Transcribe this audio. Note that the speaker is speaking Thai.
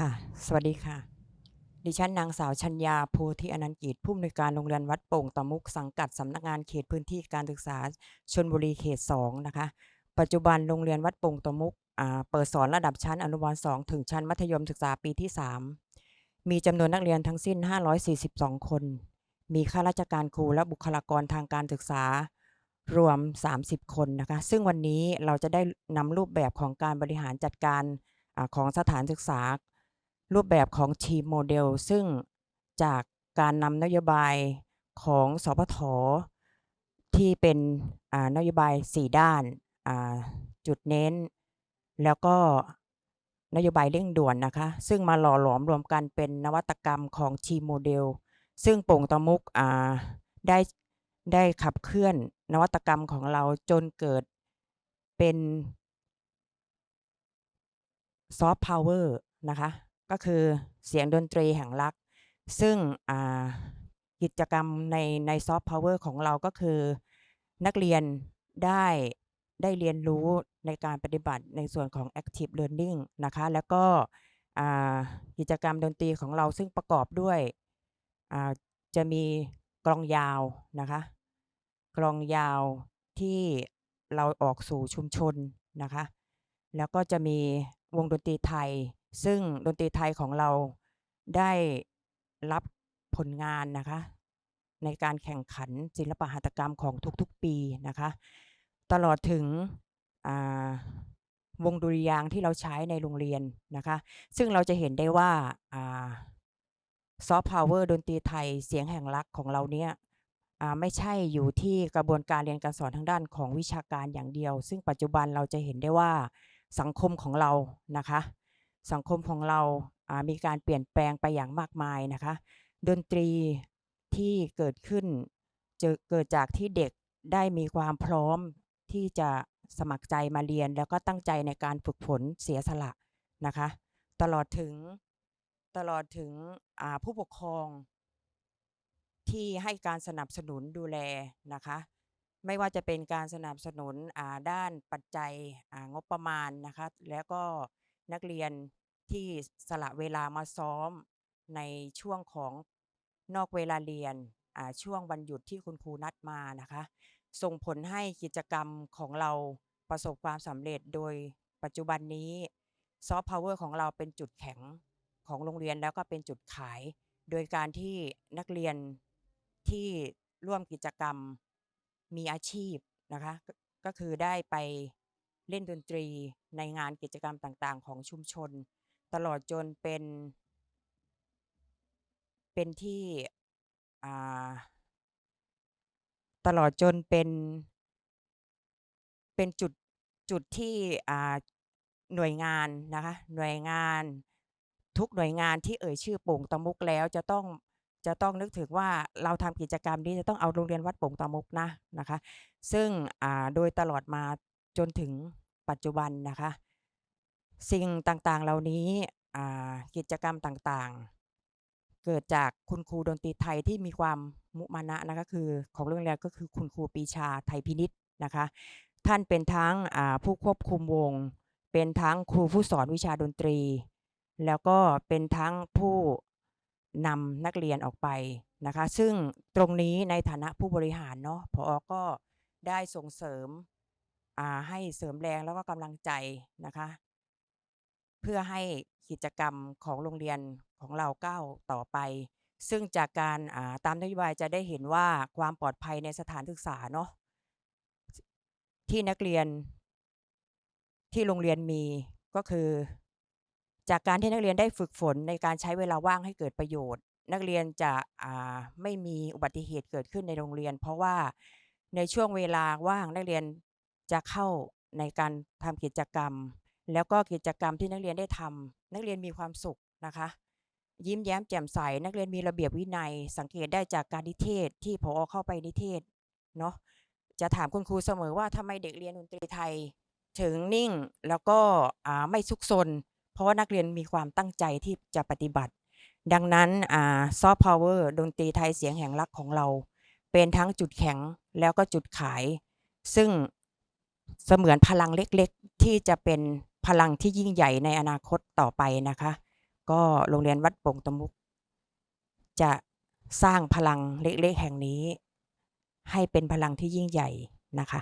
ค่ะ สวัสดีค่ะ ดิฉันนางสาวชัญญาโพธิอนันต์กิจผู้อำนวยการโรงเรียนวัดโป่งตะมุกสังกัดสำนักงานเขตพื้นที่การศึกษาชลบุรีเขต2นะคะ ปัจจุบันโรงเรียนวัดโป่งตะมุกอ่าเปิดสอนระดับชั้นอนุบาล2ถึงชั้นมัธยมศึกษาปีที่3มีจำนวนนักเรียนทั้งสิ้น 542 คน มีข้าราชการครูและบุคลากรทางการศึกษารวม 30 คนนะคะ ซึ่งวันนี้เราจะได้นำรูปแบบของการบริหารจัดการอาของสถานศึกษา รูปแบบของทีมโมเดล ซึ่งจากการนำนโยบายของสพท.ที่เป็นอ่านโยบาย 4 ด้านจุดเน้น แล้วก็นโยบายเร่งด่วนนะคะ ซึ่งมาหล่อหลอมรวมกันเป็นนวัตกรรมของทีมโมเดล ซึ่งโป่งตะมุกได้ได้ขับเคลื่อนนวัตกรรมของเราจนเกิดเป็นซอฟต์พาวเวอร์นะคะ ก็คือเสียงดนตรีแห่งรัก ซึ่งกิจกรรมในในซอฟต์พาวเวอร์ของเราก็คือ นักเรียนได้ได้เรียนรู้ในการปฏิบัติในส่วนของ Active Learning นะคะ แล้วก็กิจกรรมดนตรีของเราซึ่งประกอบด้วยจะมีกลองยาวนะคะ กลองยาวที่เราออกสู่ชุมชนนะคะ แล้วก็จะมีวงดนตรีไทย ซึ่งดนตรีไทยของเราได้รับผลงานนะคะ ในการแข่งขันศิลปหัตถกรรมของทุกๆปีนะคะ ตลอดถึงวงดุริยางที่เราใช้ในโรงเรียนนะคะ ซึ่งเราจะเห็นได้ว่าซอฟต์พาวเวอร์ดนตรีไทยเสียงแห่งรักของเราเนี่ยไม่ใช่อยู่ที่กระบวนการเรียนการสอนทางด้านของวิชาการอย่างเดียว ซึ่งปัจจุบันเราจะเห็นได้ว่าสังคมของเรานะคะ สังคมของเรามีการเปลี่ยนแปลงไปอย่างมากมายนะคะ ดนตรีที่เกิดขึ้นเกิดจากที่เด็กได้มีความพร้อมที่จะสมัครใจมาเรียน แล้วก็ตั้งใจในการฝึกฝนเสียสละนะคะ ตลอดถึงตลอดถึงผู้ปกครอง ที่ให้การสนับสนุนดูแลนะคะ ไม่ว่าจะเป็นการสนับสนุนด้านปัจจัยงบประมาณนะคะ แล้วก็ นักเรียนที่สละเวลามาซ้อมในช่วงของนอกเวลาเรียนช่วงวันหยุดที่คุณครูนัดมานะคะ ส่งผลให้กิจกรรมของเราประสบความสำเร็จโดยปัจจุบันนี้ซอฟต์พาวเวอร์ของเราเป็นจุดแข็งของโรงเรียนแล้วก็เป็นจุดขาย โดยการที่นักเรียนที่ร่วมกิจกรรมมีอาชีพนะคะ ก็คือได้ไป เล่นดนตรีในงานกิจกรรมต่างๆ ของชุมชน ตลอดจนเป็น เป็นที่ตลอดจนเป็น เป็นจุดจุดที่หน่วยงานนะคะหน่วยงานทุกหน่วยงานที่เอ่ยชื่อโป่งตะมุกแล้วจะต้องจะต้องนึกถึงว่าเราทำกิจกรรมนี้จะต้องเอาโรงเรียนวัดโป่งตะมุกนะนะคะ ซึ่งโดยตลอดมาจนถึง ปัจจุบันนะคะ สิ่งต่างๆเหล่านี้กิจกรรมต่างๆ เกิดจากคุณครูดนตรีไทยที่มีความมุมานะนะคะคือของโรงเรียนก็คือคุณครูปีชาไทยพินิจนะคะ ท่านเป็นทั้งผู้ควบคุมวง เป็นทั้งครูผู้สอนวิชาดนตรี แล้วก็เป็นทั้งผู้นำนักเรียนออกไปนะคะ ซึ่งตรงนี้ในฐานะผู้บริหารเนาะผอ.ก็ได้ส่งเสริม ให้เสริมแรงแล้วก็กำลังใจนะคะ เพื่อให้กิจกรรมของโรงเรียนของเราก้าวต่อไป ซึ่งจากการาตามนโยบายจะได้เห็นว่าความปลอดภัยในสถานศึกษาเนาะที่นักเรียนที่โรงเรียนมีก็คือ จากการที่นักเรียนได้ฝึกฝนในการใช้เวลาว่างให้เกิดประโยชน์ นักเรียนจะไม่มีอุบัติเหตุเกิดขึ้นในโรงเรียน เพราะว่าในช่วงเวลาว่างนักเรียน จะเข้าในการทำกิจกรรม แล้วก็กิจกรรมที่นักเรียนได้ทำนักเรียนมีความสุขนะคะ ยิ้มแย้มแจ่มใส นักเรียนมีระเบียบวินัย สังเกตได้จากการนิเทศที่ผอ.เข้าไปนิเทศเนาะจะถามคุณครูเสมอว่าทำไมเด็กเรียนดนตรีไทย ถึงนิ่งแล้วก็ไม่ซุกซนเพราะว่านักเรียนมีความตั้งใจที่จะปฏิบัติ ดังนั้นซอฟต์พาวเวอร์ดนตรีไทยเสียงแห่งรักของเรา เป็นทั้งจุดแข็งแล้วก็จุดขาย ซึ่ง เสมือนพลังเล็กๆ ที่จะเป็นพลังที่ยิ่งใหญ่ในอนาคตต่อไปนะคะ ก็โรงเรียนวัดโป่งตะมุก จะสร้างพลังเล็กๆ แห่งนี้ ให้เป็นพลังที่ยิ่งใหญ่นะคะ